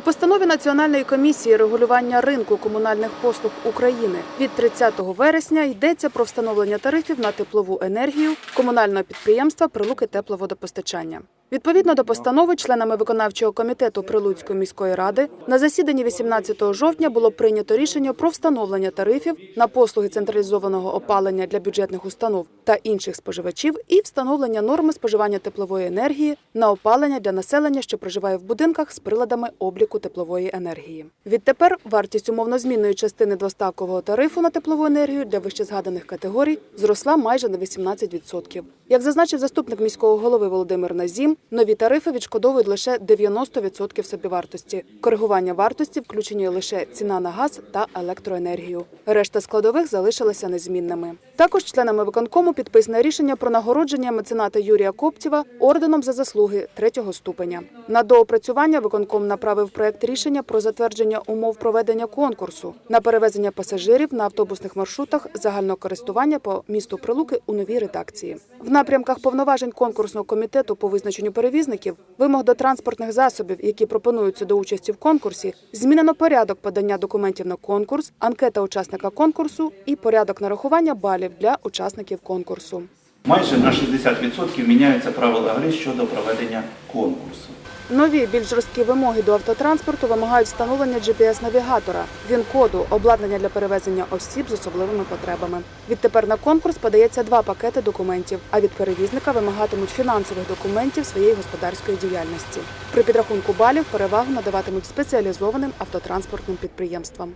У постанові Національної комісії регулювання ринку комунальних послуг України від 30 вересня йдеться про встановлення тарифів на теплову енергію комунального підприємства Прилуки тепловодопостачання. Відповідно до постанови, членами виконавчого комітету Прилуцької міської ради на засіданні 18 жовтня було прийнято рішення про встановлення тарифів на послуги централізованого опалення для бюджетних установ та інших споживачів і встановлення норми споживання теплової енергії на опалення для населення, що проживає в будинках з приладами обліку теплової енергії. Відтепер вартість умовнозмінної частини доставкового тарифу на теплову енергію для вищезгаданих категорій зросла майже на 18%. Як зазначив заступник міського голови Володимир Назім, нові тарифи відшкодовують лише 90% собівартості. Коригування вартості включені лише ціна на газ та електроенергію. Решта складових залишилися незмінними. Також членами виконкому підписане рішення про нагородження мецената Юрія Коптєва орденом за заслуги третього ступеня. На доопрацювання виконком направив проект рішення про затвердження умов проведення конкурсу на перевезення пасажирів на автобусних маршрутах загального користування по місту Прилуки у новій редакції. В напрямках повноважень конкурсного комітету по визначенню перевізників, вимог до транспортних засобів, які пропонуються до участі в конкурсі, змінено порядок подання документів на конкурс, анкета учасника конкурсу і порядок нарахування балів для учасників конкурсу. Майже на 60% міняються правила гри щодо проведення конкурсу. Нові більш жорсткі вимоги до автотранспорту вимагають встановлення GPS-навігатора, він-коду, обладнання для перевезення осіб з особливими потребами. Відтепер на конкурс подається два пакети документів, а від перевізника вимагатимуть фінансових документів своєї господарської діяльності. При підрахунку балів перевагу надаватимуть спеціалізованим автотранспортним підприємствам.